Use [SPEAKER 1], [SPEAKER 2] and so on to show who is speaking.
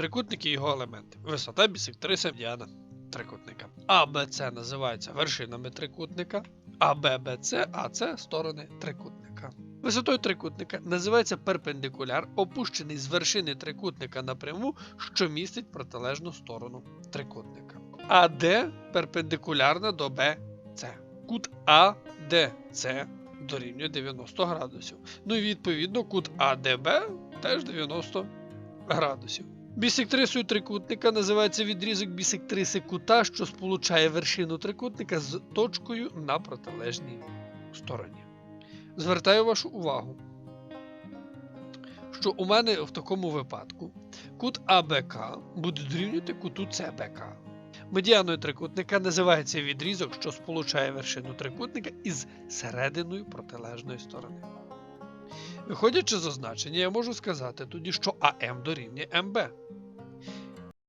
[SPEAKER 1] Трикутник і його елементи. Висота бісектриса медіана трикутника. А, Б, С називаються вершинами трикутника, а Б, Б, А, С сторони трикутника. Висотою трикутника називається перпендикуляр, опущений з вершини трикутника напряму, що містить протилежну сторону трикутника. АД перпендикулярна до БЦ. Кут АДЦ дорівнює 90 градусів. Ну і відповідно кут АДБ теж 90 градусів. Бісектрисою трикутника називається відрізок бісектриси кута, що сполучає вершину трикутника з точкою на протилежній стороні. Звертаю вашу увагу, що у мене в такому випадку кут АБК буде дорівнювати куту ЦБК. Медіаною трикутника називається відрізок, що сполучає вершину трикутника із серединою протилежної сторони. Виходячи з означення, я можу сказати тоді, що АМ дорівнює МБ.